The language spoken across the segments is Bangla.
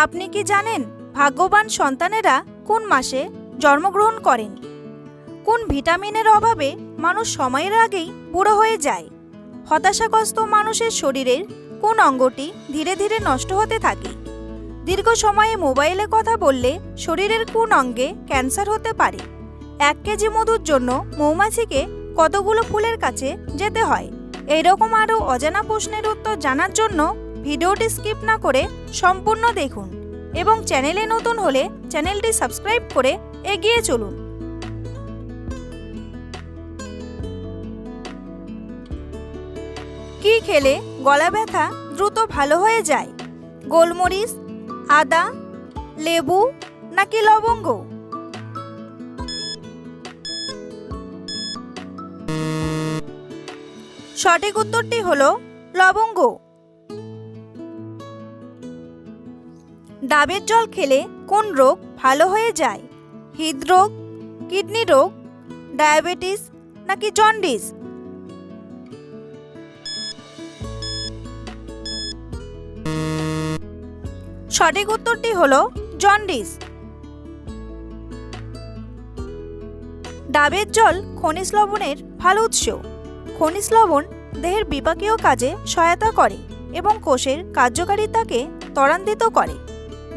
আপনি কি জানেন ভাগ্যবান সন্তানেরা কোন মাসে জন্মগ্রহণ করেন? কোন ভিটামিনের অভাবে মানুষ সময়ের আগেই বুড়ো হয়ে যায়? হতাশাগ্রস্ত মানুষের শরীরের কোন অঙ্গটি ধীরে ধীরে নষ্ট হতে থাকে? দীর্ঘ সময়ে মোবাইলে কথা বললে শরীরের কোন অঙ্গে ক্যান্সার হতে পারে? এক কেজি মধুর জন্য মৌমাছিকে কতগুলো ফুলের কাছে যেতে হয়? এইরকম আরও অজানা প্রশ্নের উত্তর জানার জন্য ভিডিওটি স্কিপ না করে সম্পূর্ণ দেখুন এবং চ্যানেলে নতুন হলে চ্যানেলটি সাবস্ক্রাইব করে এগিয়ে চলুন। কি খেলে গলা ব্যথা দ্রুত ভালো হয়ে যায়? গোলমরিচ, আদা, লেবু নাকি লবঙ্গ? সঠিক উত্তরটি হলো লবঙ্গ। ডাবের জল খেলে কোন রোগ ভালো হয়ে যায়? হৃদরোগ, কিডনি রোগ, ডায়াবেটিস নাকি জন্ডিস? সঠিক উত্তরটি হলো জন্ডিস। ডাবের জল খনিজ লবণের ভালো উৎস। খনিজ লবণ দেহের বিপাকীয় কাজে সহায়তা করে এবং কোষের কার্যকারিতাকে ত্বরান্বিত করে।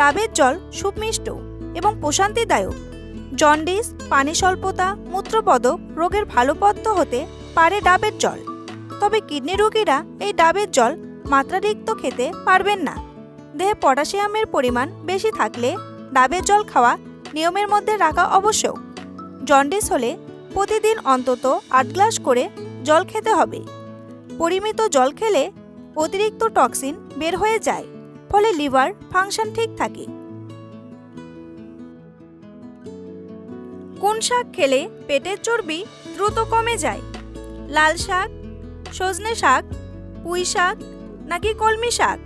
ডাবের জল সুমিষ্ট এবং প্রশান্তিদায়ক। জন্ডিস, পানি স্বল্পতা, মূত্রপদক রোগের ভালো পথ্য হতে পারে ডাবের জল। তবে কিডনি রোগীরা এই ডাবের জল মাত্রাতিরিক্ত খেতে পারবেন না। দেহে পটাশিয়ামের পরিমাণ বেশি থাকলে ডাবের জল খাওয়া নিয়মের মধ্যে রাখা আবশ্যক। জন্ডিস হলে প্রতিদিন অন্তত আট গ্লাস করে জল খেতে হবে। পরিমিত জল খেলে অতিরিক্ত টক্সিন বের হয়ে যায়। ফলে লিভার ফাংশন ঠিক থাকে। কোন শাক খেলে পেটের চর্বি দ্রুত কমে যায়? লাল শাক, সজনে শাক, পুঁই শাক নাকি কলমি শাক?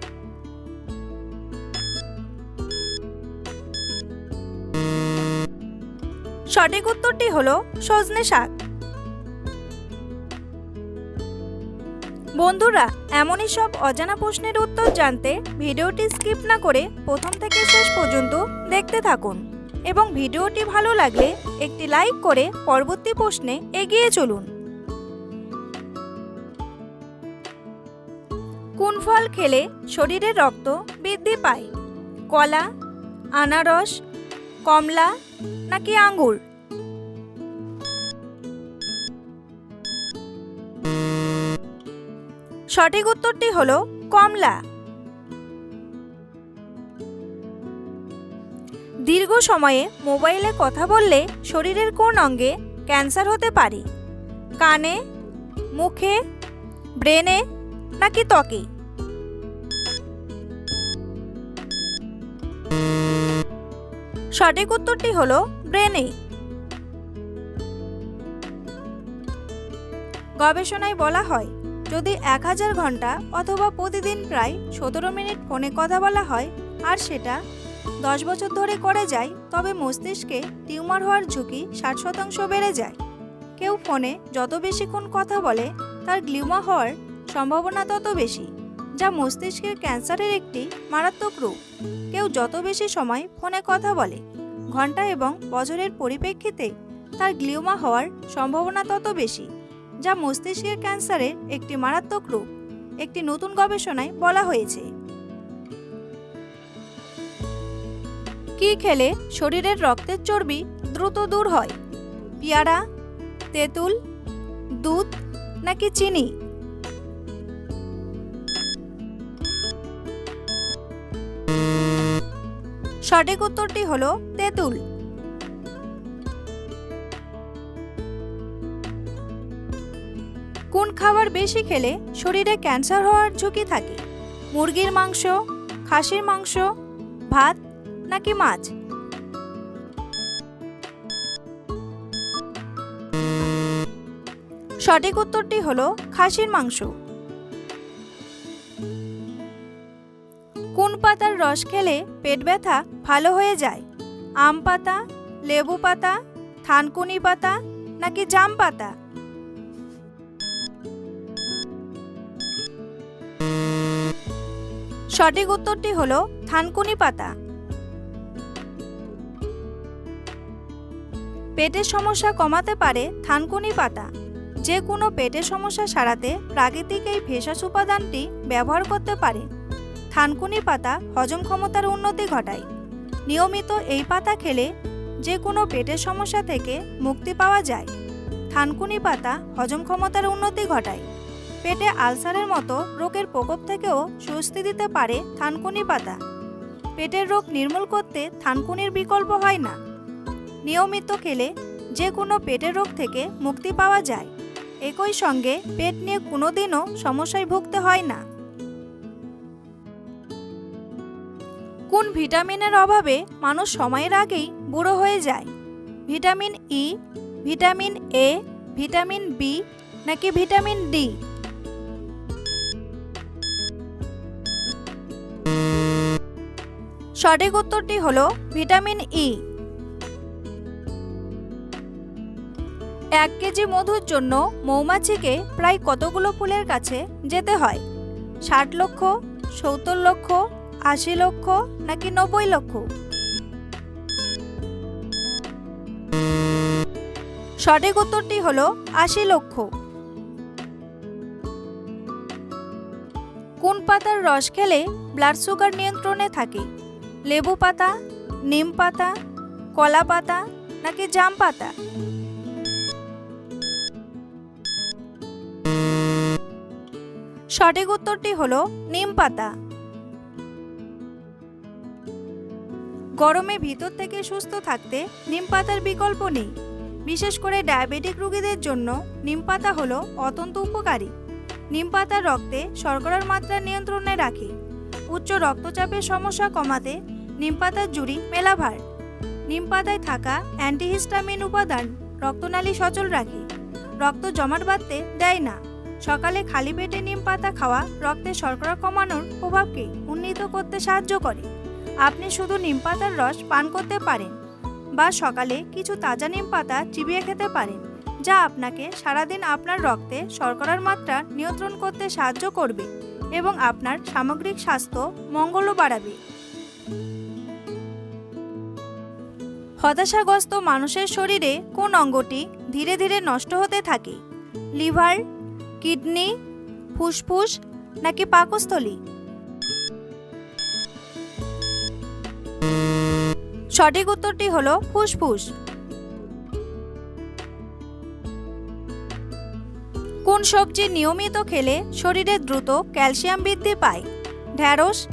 সঠিক উত্তরটি হলো সজনে শাক। বন্ধুরা, এমনই সব অজানা প্রশ্নের উত্তর জানতে ভিডিওটি স্কিপ না করে প্রথম থেকে শেষ পর্যন্ত দেখতে থাকুন। এবং ভিডিওটি ভালো লাগলে একটি লাইক করে পরবর্তী প্রশ্নে এগিয়ে চলুন। কোন ফল খেলে শরীরের রক্ত বৃদ্ধি পায়? কলা, আনারস, কমলা নাকি আঙ্গুর? সঠিক উত্তরটি হল কমলা। দীর্ঘ সময়ে মোবাইলে কথা বললে শরীরের কোন অঙ্গে ক্যান্সার হতে পারে? কানে, মুখে, ব্রেনে নাকি ত্বকে? সঠিক উত্তরটি হলো ব্রেনে। গবেষণায় বলা হয় যদি এক হাজার ঘণ্টা অথবা প্রতিদিন প্রায় সতেরো মিনিট ফোনে কথা বলা হয়, আর সেটা দশ বছর ধরে করে যায়, তবে মস্তিষ্কে টিউমার হওয়ার ঝুঁকি ষাট শতাংশ বেড়ে যায়। কেউ ফোনে যত বেশিক্ষণ কথা বলে, তার গ্লিউমা হওয়ার সম্ভাবনা তত বেশি, যা মস্তিষ্কের ক্যান্সারের একটি মারাত্মক রূপ কেউ যত বেশি সময় ফোনে কথা বলে, ঘণ্টা এবং বছরের পরিপ্রেক্ষিতে তার গ্লিউমা হওয়ার সম্ভাবনা তত বেশি। যা মস্তিষ্কের ক্যান্সারের একটি মারাত্মক রোগ। একটি নতুন গবেষণায় বলা হয়েছে। কি খেলে শরীরের রক্তের চর্বি দ্রুত দূর হয়? পেয়ারা, তেঁতুল, দুধ নাকি চিনি? সঠিক উত্তরটি হলো তেঁতুল। কোন খাবার বেশি খেলে শরীরে ক্যান্সার হওয়ার ঝুঁকি থাকে। মুরগির মাংস, খাসির মাংস, ভাত নাকি মাছ? সঠিক উত্তরটি হলো খাসির মাংস। কোন পাতার রস খেলে পেট ব্যথা ভালো হয়ে যায়? আম পাতা, লেবু পাতা, থানকুনি পাতা নাকি জাম পাতা? সঠিক উত্তরটি হলো থানকুনি পাতা। পেটের সমস্যা কমাতে পারে থানকুনি পাতা। যে কোনো পেটের সমস্যা সারাতে প্রাকৃতিক এই ভেষজ উপাদানটি ব্যবহার করতে পারে। থানকুনি পাতা হজম ক্ষমতার উন্নতি ঘটায়। নিয়মিত এই পাতা খেলে যে কোনো পেটের সমস্যা থেকে মুক্তি পাওয়া যায়। থানকুনি পাতা হজম ক্ষমতার উন্নতি ঘটায়। পেটে আলসারের মতো রোগের প্রকোপ থেকেও স্বস্তি দিতে পারে থানকুনি পাতা। পেটের রোগ নির্মূল করতে থানকুনির বিকল্প হয় না। নিয়মিত খেলে যে কোনো পেটের রোগ থেকে মুক্তি পাওয়া যায়। একই সঙ্গে পেট নিয়ে কোনোদিনও সমস্যায় ভুগতে হয় না। কোন ভিটামিনের অভাবে মানুষ সময়ের আগেই বুড়ো হয়ে যায়? Vitamin E, vitamin A, vitamin B নাকি ভিটামিন ডি? সঠিক উত্তরটি হল ভিটামিন ই এক কেজি মধুর জন্য মৌমাছিকে প্রায় কতগুলো ফুলের কাছে যেতে হয়? ষাট লক্ষ, সত্তর লক্ষ, আশি লক্ষ নাকি নব্বই লক্ষ? সঠিক উত্তরটি হল আশি লক্ষ। কোন পাতার রস খেলে ব্লাড সুগার নিয়ন্ত্রণে থাকে? লেবু পাতা, নিম পাতা, কলা পাতা নাকি জাম পাতা? সঠিক উত্তরটি হলো নিম পাতা। গরমে ভিতর থেকে সুস্থ থাকতে নিম পাতার বিকল্প নেই। বিশেষ করে ডায়াবেটিক রোগীদের জন্য নিম পাতা হলো অত্যন্ত উপকারী। নিম পাতা রক্তে শর্করার মাত্রা নিয়ন্ত্রণে রাখে। উচ্চ রক্তচাপের সমস্যা কমাতে নিম পাতার জুড়ি মেলাভার। নিমপাতায় থাকা অ্যান্টিহিস্টামিন উপাদান রক্তনালী সচল রাখে। রক্ত জমাট বাঁধতে দেয় না। সকালে খালি পেটে নিম পাতা খাওয়া রক্তে শর্করা কমানোর প্রভাবকে উন্নীত করতে সাহায্য করে। আপনি শুধু নিম পাতার রস পান করতে পারেন বা সকালে কিছু তাজা নিম পাতা চিবিয়ে খেতে পারেন, যা আপনাকে সারাদিন আপনার রক্তে শর্করার মাত্রা নিয়ন্ত্রণ করতে সাহায্য করবে এবং আপনার সামগ্রিক স্বাস্থ্য মঙ্গলও বাড়াবে। হতাশাগ্রস্ত মানুষের শরীরে কোন অঙ্গটি ধীরে ধীরে নষ্ট হতে থাকে? লিভার, কিডনি, ফুসফুস নাকি পাকস্থলী? সঠিক উত্তরটি হল ফুসফুস। কোন সবজি নিয়মিত খেলে শরীরে দ্রুত ক্যালসিয়াম বৃদ্ধি পায়? ঢ্যাঁড়স,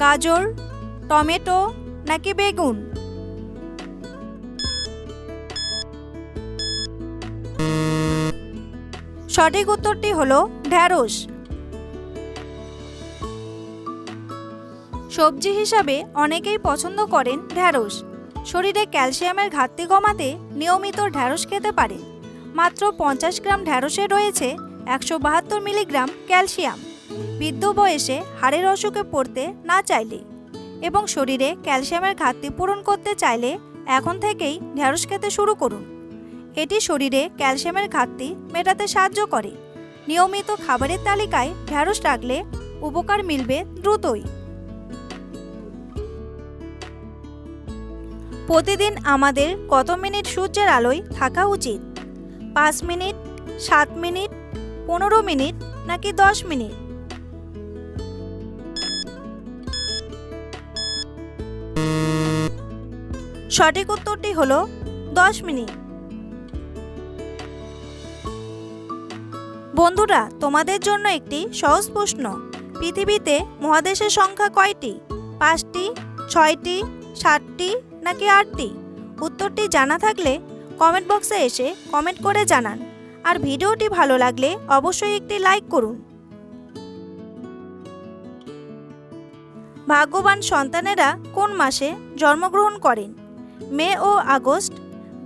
গাজর, টমেটো নাকি বেগুন? সঠিক উত্তরটি হল ঢ্যাঁড়স। সবজি হিসাবে অনেকেই পছন্দ করেন ঢ্যাঁড়স। শরীরে ক্যালসিয়ামের ঘাটতি কমাতে নিয়মিত ঢ্যাঁড়স খেতে পারেন। মাত্র পঞ্চাশ গ্রাম ঢ্যাঁড়সে রয়েছে একশো বাহাত্তর মিলিগ্রাম ক্যালসিয়াম। বৃদ্ধ বয়সে হাড়ের অসুখে পড়তে না চাইলে এবং শরীরে ক্যালসিয়ামের ঘাটতি পূরণ করতে চাইলে এখন থেকেই ঢ্যাঁড়স খেতে শুরু করুন। এটি শরীরে ক্যালসিয়ামের ঘাটতি মেটাতে সাহায্য করে। নিয়মিত খাবারের তালিকায় ঢ্যাঁড়স রাখলে উপকার মিলবে দ্রুতই। প্রতিদিন আমাদের কত মিনিট সূর্যের আলোয় থাকা উচিত? পাঁচ মিনিট, সাত মিনিট, পনেরো মিনিট নাকি দশ মিনিট? সঠিক উত্তরটি হলো দশ মিনিট। বন্ধুরা, তোমাদের জন্য একটি সহজ প্রশ্ন। পৃথিবীতে মহাদেশের সংখ্যা কয়টি? পাঁচটি, ছয়টি, সাতটি, নাকি আটটি? উত্তরটি জানা থাকলে কমেন্ট বক্সে এসে কমেন্ট করে জানান। আর ভিডিওটি ভালো লাগলে অবশ্যই একটি লাইক করুন। ভাগ্যবান সন্তানেরা কোন মাসে জন্মগ্রহণ করেন? মে ও আগস্ট,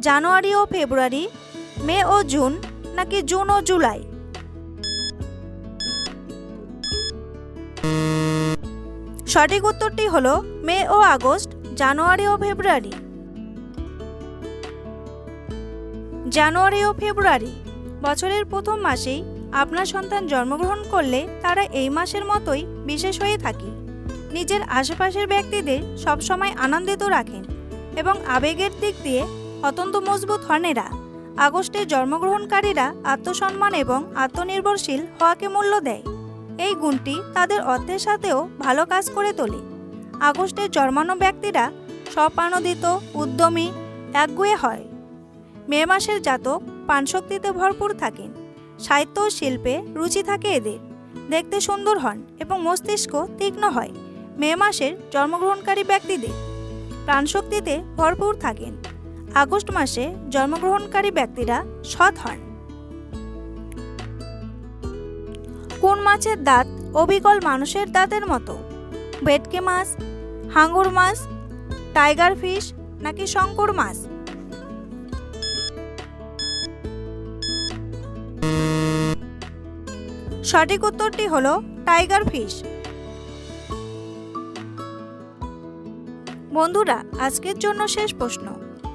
জানুয়ারি ও ফেব্রুয়ারি, মে ও জুন, নাকি জুন ও জুলাই? সঠিক উত্তরটি হলো মে ও আগস্ট, জানুয়ারি ও ফেব্রুয়ারি। জানুয়ারি ও ফেব্রুয়ারি, বছরের প্রথম মাসেই আপনার সন্তান জন্মগ্রহণ করলে তারা এই মাসের মতোই বিশেষ হয়ে থাকে। নিজের আশেপাশের ব্যক্তিদের সবসময় আনন্দিত রাখেন এবং আবেগের দিক দিয়ে অত্যন্ত মজবুত হন এরা। আগস্টে জন্মগ্রহণকারীরা আত্মসম্মান এবং আত্মনির্ভরশীল হওয়াকে মূল্য দেয়। এই গুণটি তাদের অর্থের সাথেও ভালো কাজ করে তোলে। আগস্টে জন্মানো ব্যক্তিরা স্বপ্রাণোদিত, উদ্যমী, একগুয়ে হয়। মে মাসের জাতক প্রাণশক্তিতে ভরপুর থাকেন। সাহিত্য ও শিল্পে রুচি থাকে এদের। দেখতে সুন্দর হন এবং মস্তিষ্ক তীক্ষ্ণ হয়। মে মাসের জন্মগ্রহণকারী ব্যক্তিদের প্রাণশক্তিতে ভরপুর থাকেন। আগস্ট মাসে জন্মগ্রহণকারী ব্যক্তিরা সৎ হন। কোন মাছের দাঁত অবিকল মানুষের দাঁতের মতো? ভেটকি মাছ, হাঙ্গর মাছ, টাইগার ফিশ নাকি শঙ্কর মাছ? সঠিক উত্তরটি হলো টাইগার ফিশ। বন্ধুরা, আজকের জন্য শেষ প্রশ্ন।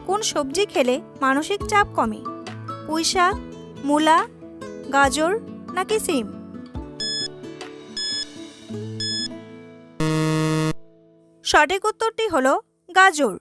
কোন সবজি খেলে মানসিক চাপ কমে? পুঁই শাক মূলা, গাজর নাকি সিম? সঠিক উত্তরটি হলো গাজর।